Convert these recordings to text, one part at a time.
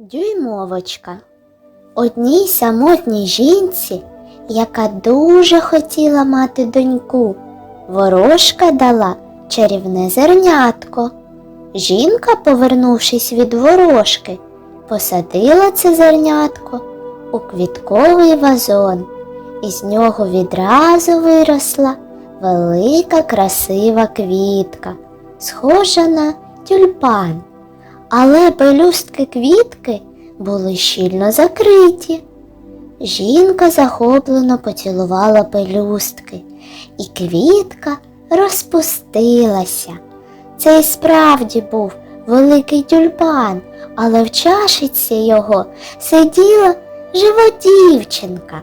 Дюймовочка. Одній самотній жінці, яка дуже хотіла мати доньку, ворожка дала чарівне зернятко. Жінка, повернувшись від ворожки, посадила це зернятко у квітковий вазон, і з нього відразу виросла велика красива квітка, схожа на тюльпан. Але пелюстки квітки були щільно закриті. Жінка захоплено поцілувала пелюстки, і квітка розпустилася. Це й справді був великий тюльпан, але в чашиці його сиділа жива дівчинка.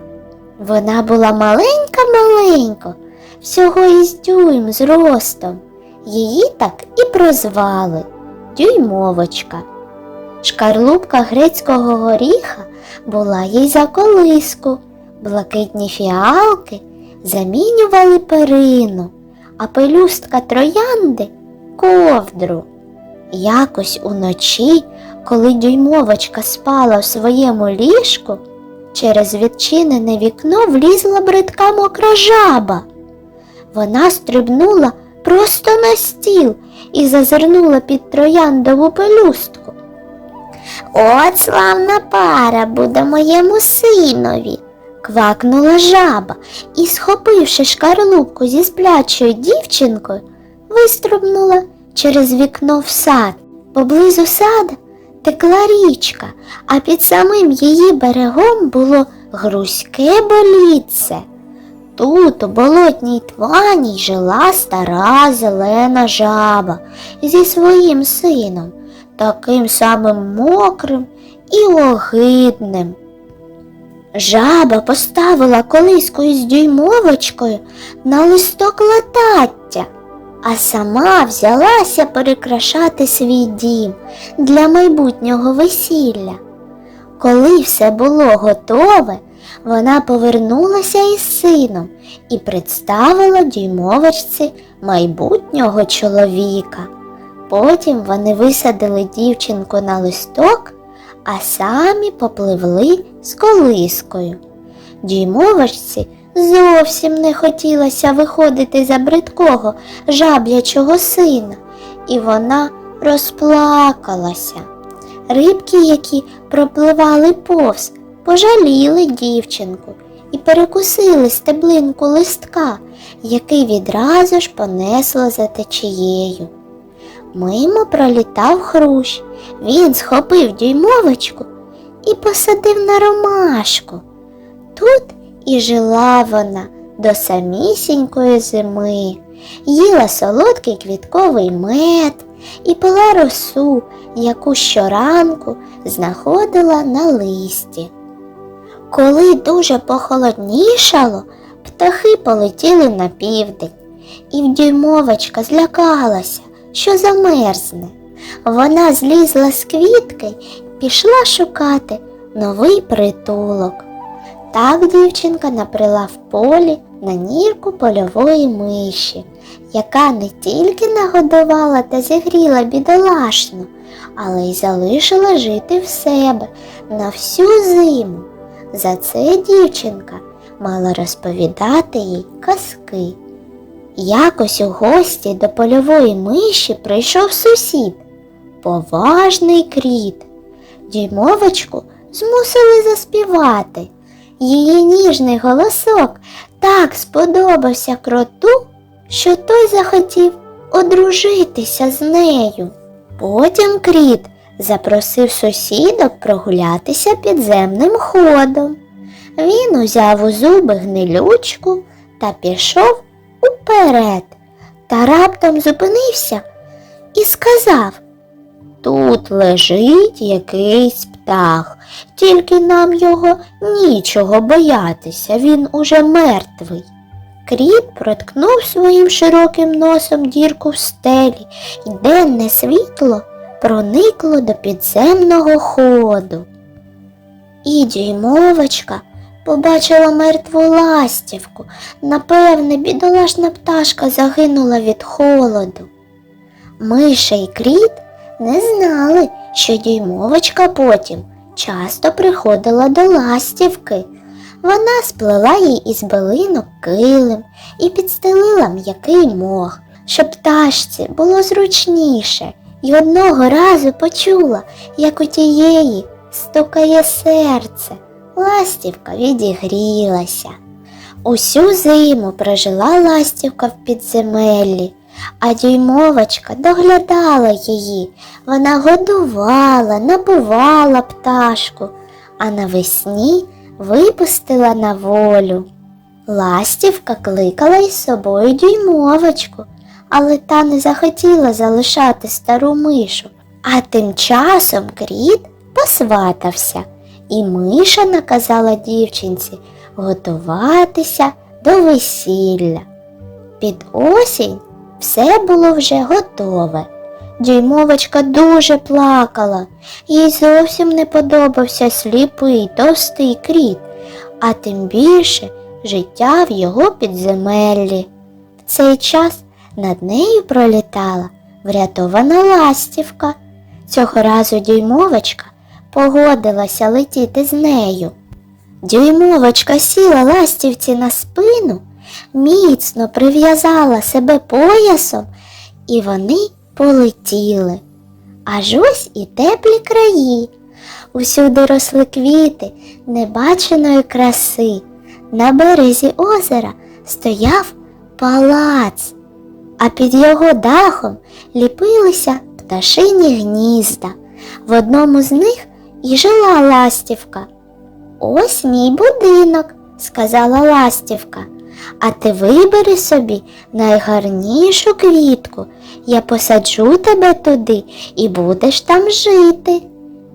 Вона була маленька-маленька, всього із дюйм зростом. Її так і прозвали дюймовочка. Шкарлупка грецького горіха була їй за колиску, блакитні фіалки замінювали перину, а пелюстка троянди ковдру. Якось уночі, коли дюймовочка спала в своєму ліжку, через відчинене вікно влізла бридка мокра жаба. Вона стрибнула просто на стіл і зазирнула під трояндову пелюстку. От славна пара буде моєму синові, квакнула жаба і, схопивши шкарлупку зі сплячою дівчинкою, вистрибнула через вікно в сад. Поблизу сада текла річка, а під самим її берегом було грузьке болітце. Тут, у болотній твані, жила стара зелена жаба зі своїм сином, таким самим мокрим і огидним. Жаба поставила колиску із дюймовочкою на листок латаття, а сама взялася перекрашати свій дім для майбутнього весілля. Коли все було готове, вона повернулася із сином і представила дюймовочці майбутнього чоловіка. Потім вони висадили дівчинку на листок, а самі попливли з колискою. Дюймовочці зовсім не хотілося виходити за бридкого жаблячого сина, і вона розплакалася. Рибки, які пропливали повз, пожаліли дівчинку і перекусили стеблинку листка, який відразу ж понесло за течією. Мимо пролітав хрущ. Він схопив дюймовочку і посадив на ромашку. Тут і жила вона до самісінької зими, їла солодкий квітковий мед і пила росу, яку щоранку знаходила на листі. Коли дуже похолоднішало, птахи полетіли на південь, і вдюймовочка злякалася, що замерзне. Вона злізла з квітки і пішла шукати новий притулок. Так дівчинка наприла в полі на нірку польової миші, яка не тільки нагодувала та зігріла бідолашну, але й залишила жити в себе на всю зиму. За це дівчинка мала розповідати їй казки. Якось у гості до польової миші прийшов сусід, поважний кріт. Дюймовочку змусили заспівати. Її ніжний голосок так сподобався кроту, що той захотів одружитися з нею. Потім кріт запросив сусідок прогулятися підземним ходом. Він узяв у зуби гнилючку та пішов уперед, та раптом зупинився і сказав Тут лежить якийсь птах, тільки нам його нічого боятися, він уже мертвий. Кріт проткнув своїм широким носом дірку в стелі, і денне світло проникло до підземного ходу. І дюймовочка побачила мертву ластівку. Напевне, бідолашна пташка загинула від холоду. Миша і кріт не знали, що дюймовочка потім часто приходила до ластівки. Вона сплела їй із билинок килим і підстелила м'який мох, щоб пташці було зручніше, і одного разу почула, як у тієї стукає серце. Ластівка відігрілася. Усю зиму прожила ластівка в підземеллі, а дюймовочка доглядала її. Вона годувала, напувала пташку, а навесні випустила на волю. Ластівка кликала із собою дюймовочку, але та не захотіла залишати стару мишу. А тим часом кріт посватався, і миша наказала дівчинці готуватися до весілля. Під осінь все було вже готове. Дюймовочка дуже плакала, їй зовсім не подобався сліпий товстий кріт, а тим більше життя в його підземеллі. В цей час над нею пролітала врятована ластівка. Цього разу дюймовочка погодилася летіти з нею. Дюймовочка сіла ластівці на спину, міцно прив'язала себе поясом, і вони полетіли. Аж ось і теплі краї. Усюди росли квіти небаченої краси. На березі озера стояв палац, а під його дахом ліпилися пташині гнізда. В одному з них і жила ластівка. Ось мій будинок, сказала ластівка, а ти вибери собі найгарнішу квітку. Я посаджу тебе туди і будеш там жити.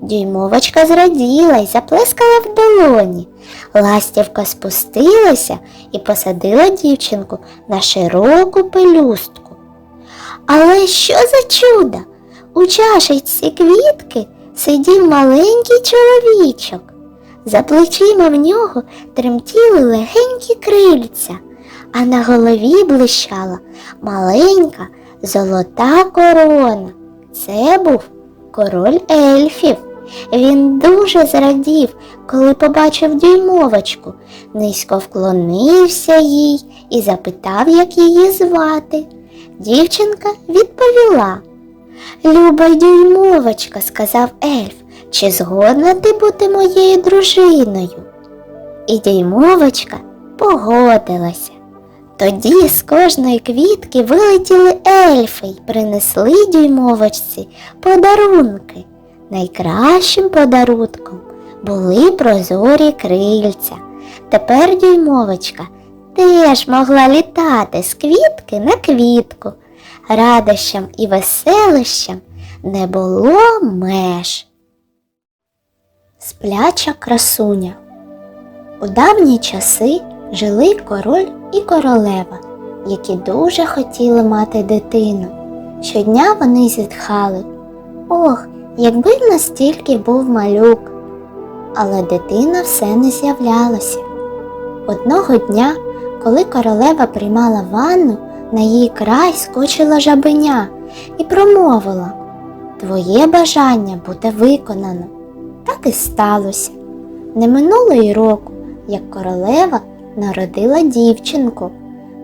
Дюймовочка зраділа й заплескала в долоні. Ластівка спустилася і посадила дівчинку на широку пелюстку. Але що за чудо? У чашечці квітки сидів маленький чоловічок. За плечима в нього тремтіли легенькі крильця, а на голові блищала маленька золота корона. Це був король ельфів. Він дуже зрадів, коли побачив дюймовочку, низько вклонився їй і запитав, як її звати. Дівчинка відповіла. Люба дюймовочка, сказав ельф, чи згодна ти бути моєю дружиною? І дюймовочка погодилася. Тоді з кожної квітки вилетіли ельфи й принесли дюймовочці подарунки. Найкращим подарунком були прозорі крильця. Тепер дюймовочка теж могла літати з квітки на квітку. Радощам і веселищам не було меж. Спляча красуня. У давні часи жили король і королева, які дуже хотіли мати дитину. Щодня вони зітхали. Ох, якби в нас тільки був малюк. Але дитина все не з'являлася. Одного дня, коли королева приймала ванну, на її край скочила жабеня і промовила Твоє бажання буде виконано. Так і сталося. Не минуло й року, як королева народила дівчинку.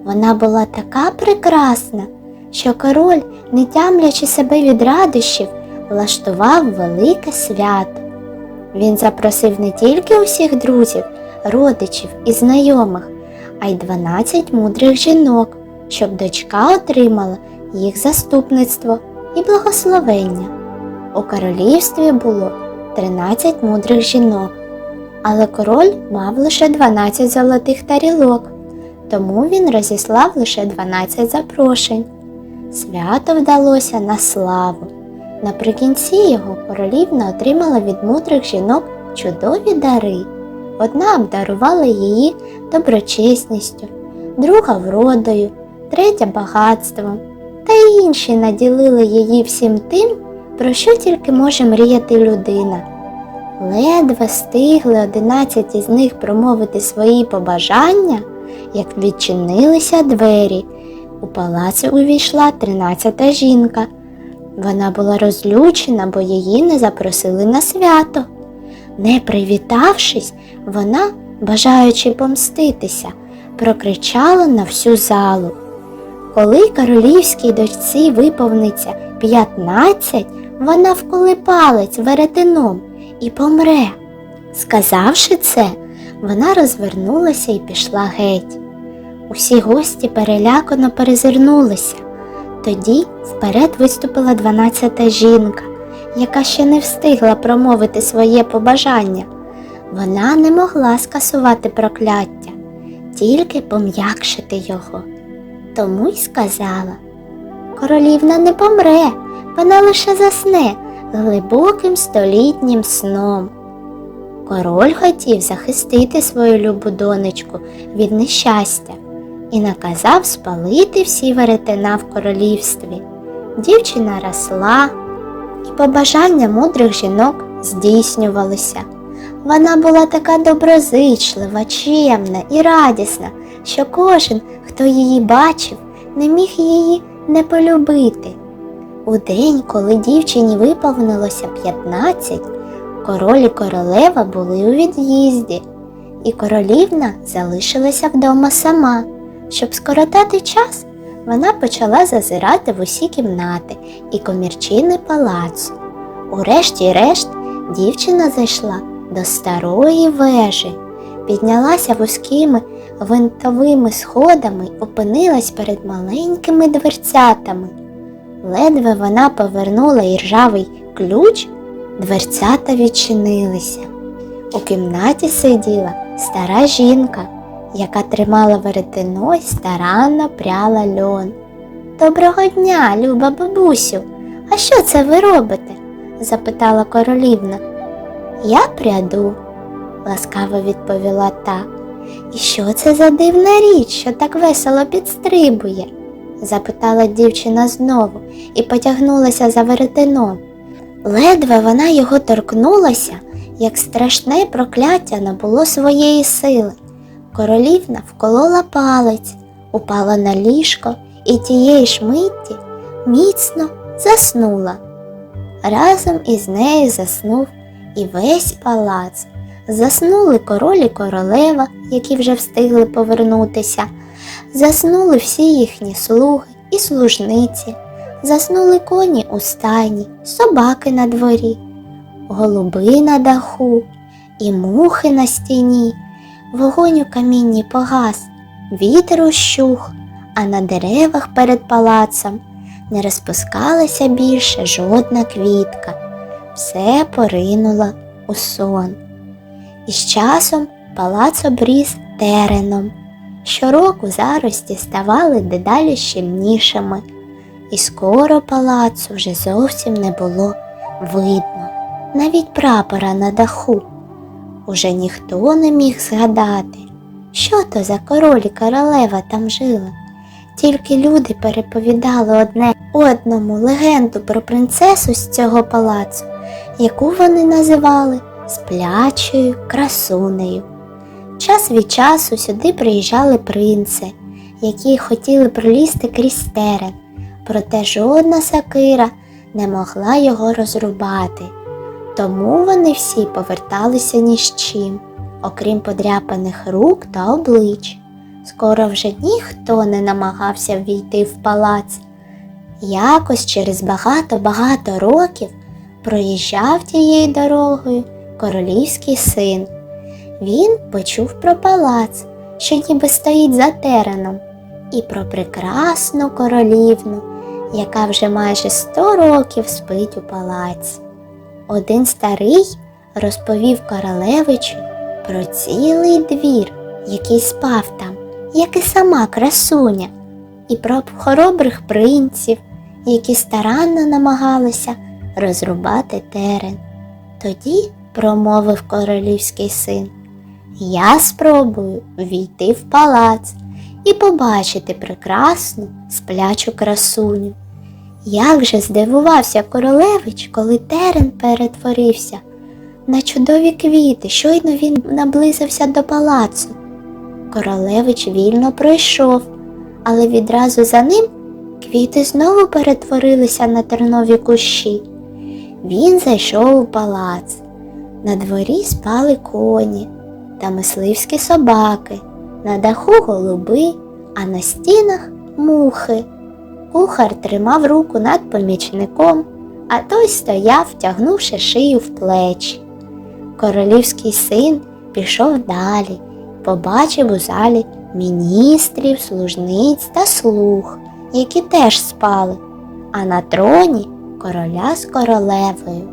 Вона була така прекрасна, що король, не тямлячи себе від радощів, влаштував велике свято. Він запросив не тільки усіх друзів, родичів і знайомих, а й 12 мудрих жінок, щоб дочка отримала їх заступництво і благословення. У королівстві було 13 мудрих жінок, але король мав лише 12 золотих тарілок, тому він розіслав лише 12 запрошень. Свято вдалося на славу. Наприкінці його королівна отримала від мудрих жінок чудові дари. Одна обдарувала її доброчесністю, друга вродою, третя багатством, та й інші наділили її всім тим, про що тільки може мріяти людина. Ледве встигли одинадцять із них промовити свої побажання, як відчинилися двері. У палац увійшла тринадцята жінка. Вона була розлючена, бо її не запросили на свято. Не привітавшись, вона, бажаючи помститися, прокричала на всю залу. Коли королівській дочці виповниться 15, вона вколи палець веретеном і помре. Сказавши це, вона розвернулася і пішла геть. Усі гості перелякано перезирнулися. Тоді вперед виступила дванадцята жінка, яка ще не встигла промовити своє побажання. Вона не могла скасувати прокляття, тільки пом'якшити його. Тому й сказала Королівна не помре, вона лише засне глибоким столітнім сном. Король хотів захистити свою любу донечку від нещастя і наказав спалити всі веретена в королівстві. Дівчина росла, і побажання мудрих жінок здійснювалися. Вона була така доброзичлива, чемна і радісна, що кожен, хто її бачив, не міг її не полюбити. У день, коли дівчині виповнилося 15, король і королева були у від'їзді, і королівна залишилася вдома сама. Щоб скоротати час, вона почала зазирати в усі кімнати і комірчини палацу. Урешті-решт дівчина зайшла до старої вежі, піднялася вузькими винтовими сходами опинилась перед маленькими дверцятами. Ледве вона повернула іржавий ключ, дверцята відчинилися. У кімнаті сиділа стара жінка, яка тримала веретено й старанно пряла льон. Доброго дня, люба бабусю. А що це ви робите? запитала королівна. Я пряду, ласкаво відповіла та. І що це за дивна річ, що так весело підстрибує? запитала дівчина знову і потягнулася за веретеном. Ледве вона його торкнулася, як страшне прокляття набуло своєї сили. Королівна вколола палець, упала на ліжко і тієї ж митті міцно заснула. Разом із нею заснув і весь палац. Заснули король і королева, які вже встигли повернутися. Заснули всі їхні слуги і служниці, заснули коні у стайні, собаки на дворі, голуби на даху і мухи на стіні. Вогонь у камінні погас, вітер ущух, а на деревах перед палацом не розпускалася більше жодна квітка. Все поринуло у сон. І з часом палац обріс тереном. Щороку зарості ставали дедалі щільнішими, і скоро палацу вже зовсім не було видно, навіть прапора на даху. Уже ніхто не міг згадати, що то за король і королева там жили. Тільки люди переповідали одне одному легенду про принцесу з цього палацу, яку вони називали сплячою красунею. Час від часу сюди приїжджали принци, які хотіли пролізти крізь терен, проте жодна сакира не могла його розрубати. Тому вони всі поверталися ні з чим, окрім подряпаних рук та облич. Скоро вже ніхто не намагався ввійти в палац. Якось через багато-багато років проїжджав тією дорогою королівський син. Він почув про палац, що ніби стоїть за тереном, і про прекрасну королівну, яка вже майже сто років спить у палаці. Один старий розповів королевичу про цілий двір, який спав там, як і сама красуня, і про хоробрих принців, які старанно намагалися розрубати терен. Тоді промовив королівський син. Я спробую війти в палац і побачити прекрасну сплячу красуню. Як же здивувався королевич, коли терен перетворився на чудові квіти, щойно він наблизився до палацу. Королевич вільно пройшов, але відразу за ним квіти знову перетворилися на тернові кущі. Він зайшов у палац. На дворі спали коні та мисливські собаки, на даху голуби, а на стінах мухи. Кухар тримав руку над помічником, а той стояв, втягнувши шию в плечі. Королівський син пішов далі, побачив у залі міністрів, служниць та слуг, які теж спали, а на троні короля з королевою.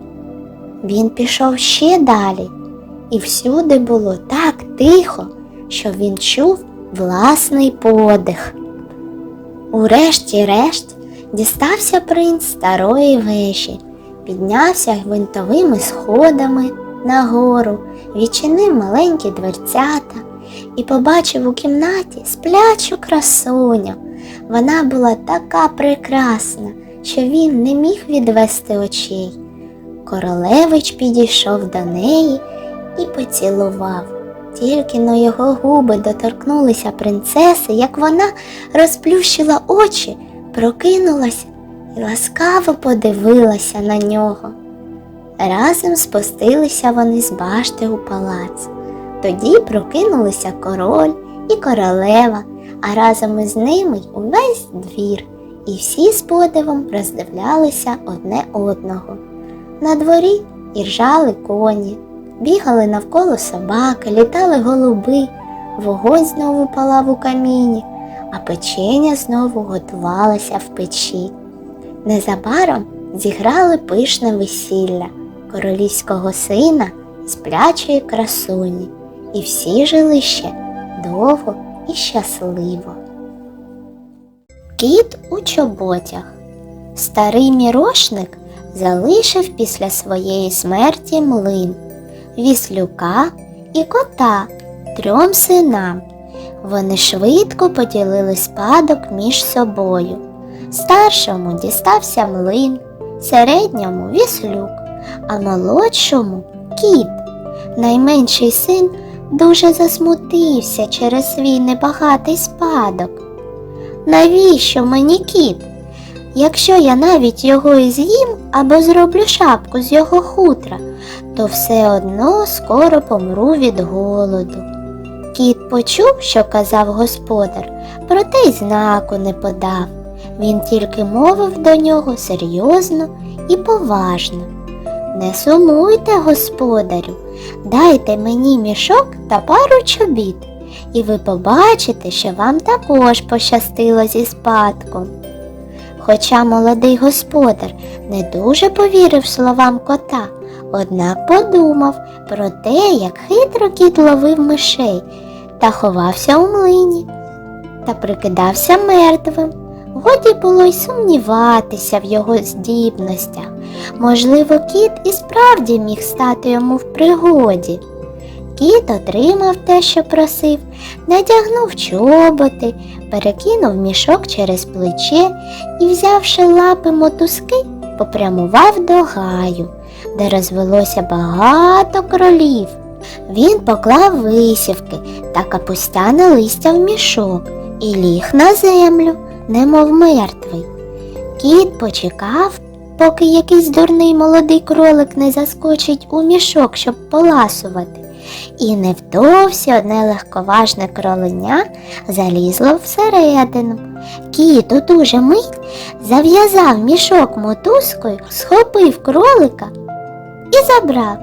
Він пішов ще далі, і всюди було так тихо, що він чув власний подих. Урешті-решт дістався принц старої вежі, піднявся гвинтовими сходами нагору, відчинив маленькі дверцята і побачив у кімнаті сплячу красуню. Вона була така прекрасна, що він не міг відвести очей. Королевич підійшов до неї і поцілував. Тільки но його губи доторкнулися принцеси, як вона розплющила очі, прокинулася і ласкаво подивилася на нього. Разом спустилися вони з башти у палац. Тоді прокинулися король і королева, а разом із ними й увесь двір, і всі з подивом роздивлялися одне одного. На дворі іржали коні, бігали навколо собаки, літали голуби, вогонь знову палав у каміні, а печеня знову готувалася в печі. Незабаром зіграли пишне весілля королівського сина і сплячої красуні, і всі жили ще довго і щасливо. Кіт у чоботях. Старий мірошник залишив після своєї смерті млин, віслюка і кота трьом синам. Вони швидко поділили спадок між собою. Старшому дістався млин, середньому віслюк, а молодшому кіт. Найменший син дуже засмутився через свій небагатий спадок. Навіщо мені кіт? Якщо я навіть його і з'їм або зроблю шапку з його хутра, то все одно скоро помру від голоду. Кіт почув, що казав господар, проте й знаку не подав. Він тільки мовив до нього серйозно і поважно. Не сумуйте, господарю, дайте мені мішок та пару чобіт, і ви побачите, що вам також пощастило зі спадком. Хоча молодий господар не дуже повірив словам кота, однак подумав про те, як хитро кіт ловив мишей та ховався у млині та прикидався мертвим. Годі було й сумніватися в його здібностях. Можливо, кіт і справді міг стати йому в пригоді. Кіт отримав те, що просив, надягнув чоботи, перекинув мішок через плече і, взявши лапи мотузки, попрямував до гаю, де розвелося багато кролів. Він поклав висівки та капустяне листя в мішок і ліг на землю, немов мертвий. Кіт почекав, поки якийсь дурний молодий кролик не заскочить у мішок, щоб поласувати. І невдовзі одне легковажне кроленя залізло всередину. Кіт у ту же мить зав'язав мішок мотузкою, схопив кролика і забрав.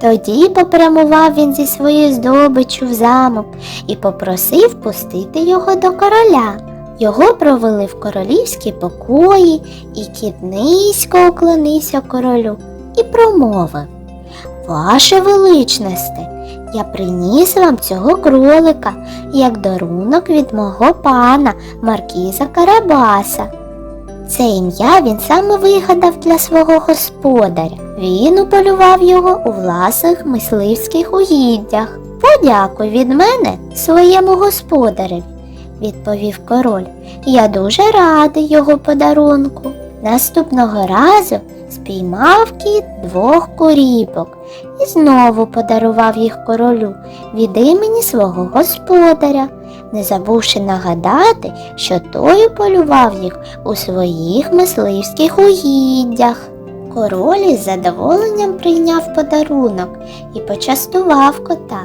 Тоді попрямував він зі своєю здобиччю в замок і попросив пустити його до короля. Його провели в королівські покої, і кіт низько уклонився королю і промовив Ваше величносте, я приніс вам цього кролика як дарунок від мого пана Маркіза Карабаса. Це ім'я він саме вигадав для свого господаря. Він уполював його у власних мисливських угіддях. Подякуй від мене своєму господареві, відповів король. Я дуже радий його подарунку. Наступного разу спіймав кіт двох коріпок і знову подарував їх королю від імені свого господаря. Не забувши нагадати, що той полював їх у своїх мисливських угіддях. Король із задоволенням прийняв подарунок і почастував кота.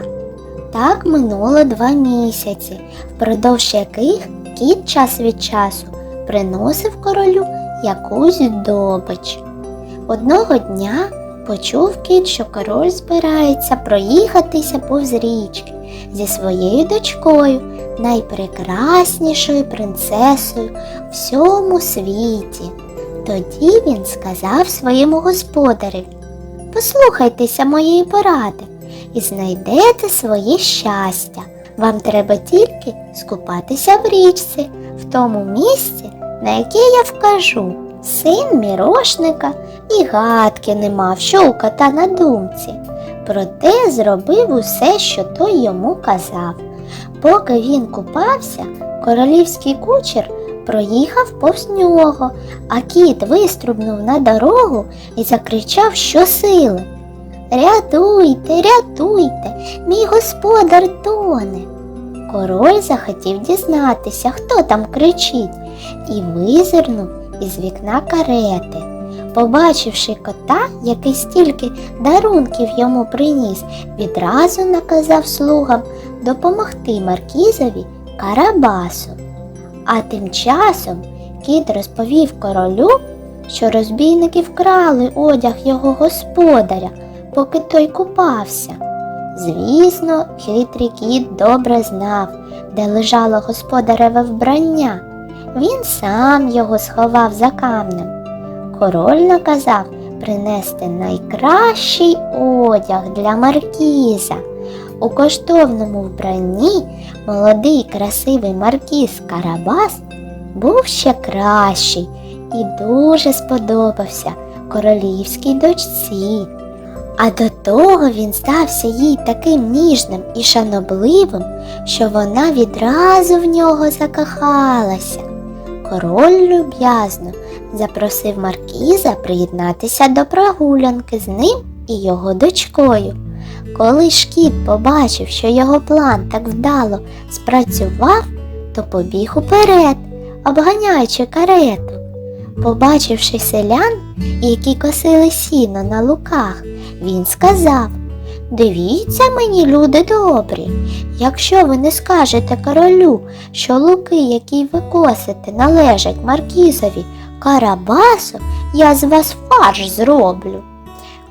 Так минуло два місяці, впродовж яких кіт час від часу приносив королю якусь здобич. Одного дня почув кіт, що король збирається проїхатися повз річки зі своєю дочкою, найпрекраснішою принцесою в всьому світі. Тоді він сказав своєму господареві Послухайтеся моєї поради і знайдете своє щастя. Вам треба тільки скупатися в річці, в тому місці, на яке я вкажу. Син мірошника і гадки не мав, що у кота на думці. Проте зробив усе, що той йому казав. Поки він купався, королівський кучер проїхав повз нього, а кіт виструбнув на дорогу і закричав щосили. Рятуйте, рятуйте, мій господар тоне. Король захотів дізнатися, хто там кричить, і визирнув із вікна карети. Побачивши кота, який стільки дарунків йому приніс, відразу наказав слугам допомогти Маркізові Карабасу. А тим часом кіт розповів королю, що розбійники вкрали одяг його господаря, поки той купався. Звісно, хитрий кіт добре знав, де лежало господареве вбрання. Він сам його сховав за камнем. Король наказав принести найкращий одяг для маркіза. У коштовному вбранні молодий красивий маркіз Карабас був ще кращий і дуже сподобався королівській дочці. А до того він стався їй таким ніжним і шанобливим, що вона відразу в нього закохалася. Король люб'язно запросив Маркіза приєднатися до прогулянки з ним і його дочкою. Коли ж кіт побачив, що його план так вдало спрацював, то побіг уперед, обганяючи карету. Побачивши селян, які косили сіно на луках, він сказав Дивіться мені, люди добрі, якщо ви не скажете королю, що луки, які ви косите, належать Маркізові Карабасу, я з вас фарш зроблю.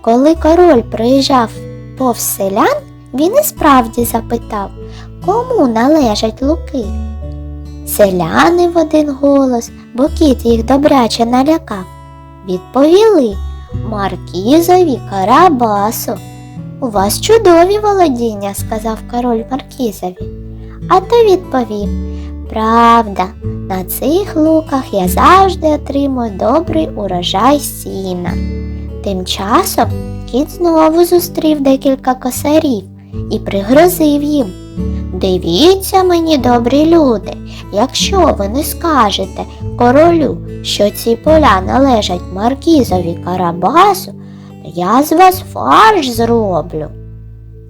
Коли король приїжджав повз селян, він і справді запитав, кому належать луки. Селяни в один голос, бо кіт їх добряче налякав, відповіли Маркізові Карабасу. У вас чудові володіння, сказав король Маркізові. А той відповів Правда, на цих луках я завжди отримую добрий урожай сіна. Тим часом кіт знову зустрів декілька косарів і пригрозив їм. Дивіться мені, добрі люди, якщо ви не скажете королю, що ці поля належать Маркізові Карабасу, то я з вас фарш зроблю.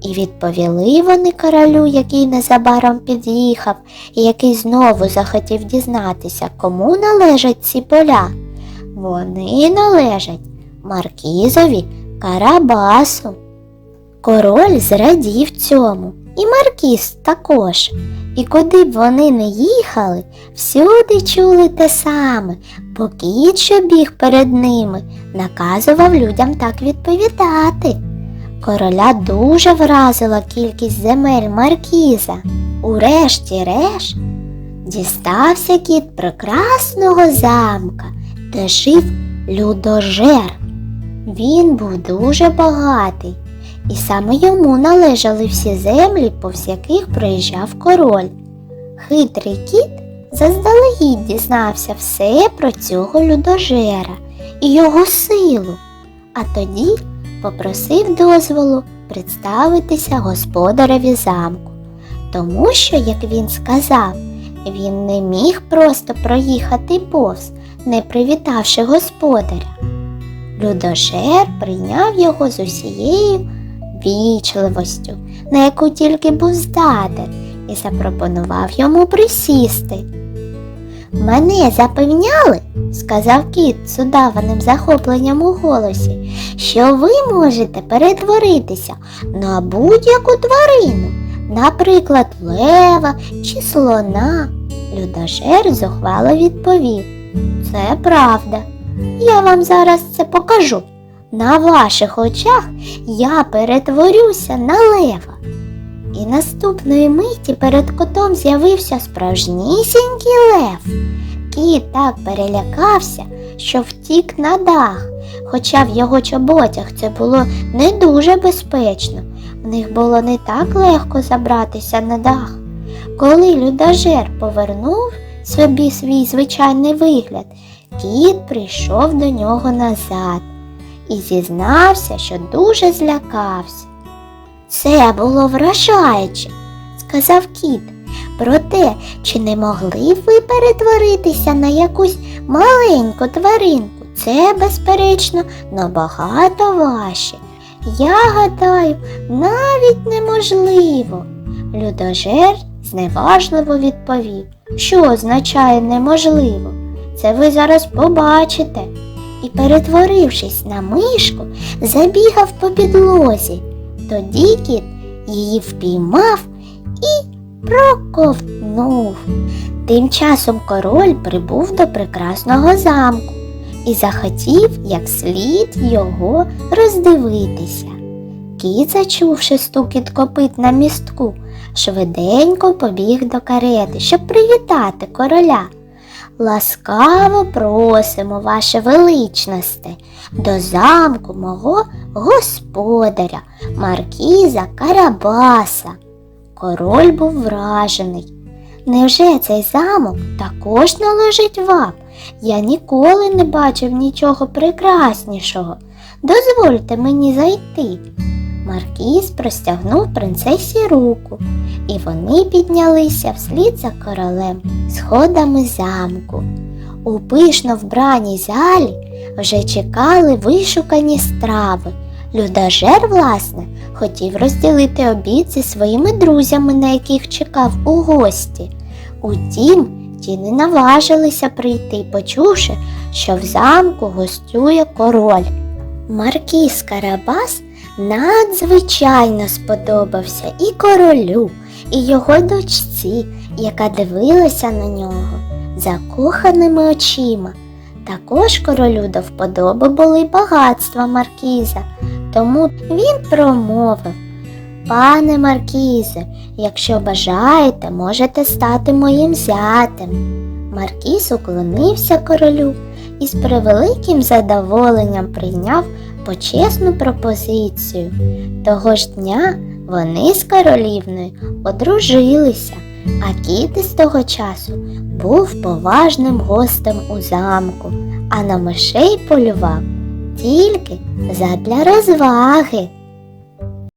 І відповіли вони королю, який незабаром під'їхав, і який знову захотів дізнатися, кому належать ці поля. Вони належать Маркізові Карабасу. Король зрадів цьому, і Маркіз також. І куди б вони не їхали, всюди чули те саме, бо кіт, що біг перед ними, наказував людям так відповідати. Короля дуже вразила кількість земель Маркіза. Урешті-решт дістався кіт прекрасного замка, де жив людожер. Він був дуже багатий, і саме йому належали всі землі, повз яких проїжджав король. Хитрий кіт заздалегідь дізнався все про цього людожера і його силу, а тоді попросив дозволу представитися господареві замку, тому що, як він сказав, він не міг просто проїхати повз, не привітавши господаря. Людожер прийняв його з усією вічливостю, на яку тільки був здатен, і запропонував йому присісти. Мене запевняли, сказав кіт з удаваним захопленням у голосі, що ви можете перетворитися на будь-яку тварину, наприклад, лева чи слона. Людожер зухвало відповів. Це правда. Я вам зараз це покажу. На ваших очах я перетворюся на лева. І наступної миті перед котом з'явився справжнісінький лев. Кіт так перелякався, що втік на дах, хоча в його чоботях це було не дуже безпечно. В них було не так легко забратися на дах. Коли людожер повернув собі свій звичайний вигляд, кіт прийшов до нього назад і зізнався, що дуже злякався. Це було вражаюче, сказав кіт. Проте, чи не могли б ви перетворитися на якусь маленьку тваринку? Це, безперечно, набагато важче. Я гадаю, навіть неможливо. Людожер зневажливо відповів, що означає неможливо. Це ви зараз побачите. І, перетворившись на мишку, забігав по підлозі. Тоді кіт її впіймав і проковтнув. Тим часом король прибув до прекрасного замку і захотів як слід його роздивитися. Кіт, зачувши стукіт копит на містку, швиденько побіг до карети, щоб привітати короля. Ласкаво просимо, ваше величносте, до замку мого господаря, маркіза Карабаса. Король був вражений. Невже цей замок також належить вам? Я ніколи не бачив нічого прекраснішого. Дозвольте мені зайти. Маркіз простягнув принцесі руку, і вони піднялися вслід за королем сходами замку. У пишно вбраній залі вже чекали вишукані страви. Людожер, власне, хотів розділити обід зі своїми друзями, на яких чекав у гості. Утім, ті не наважилися прийти, почувши, що в замку гостює король. Маркіз Карабас надзвичайно сподобався і королю, і його дочці, яка дивилася на нього закоханими очима. Також королю до вподоби були багатства Маркіза, тому він промовив Пане Маркізе, якщо бажаєте, можете стати моїм зятем. Маркіз уклонився королю і з превеликим задоволенням прийняв почесну пропозицію. Того ж дня вони з королівною одружилися, а кіт із того часу був поважним гостем у замку, а на мишей полював тільки задля розваги.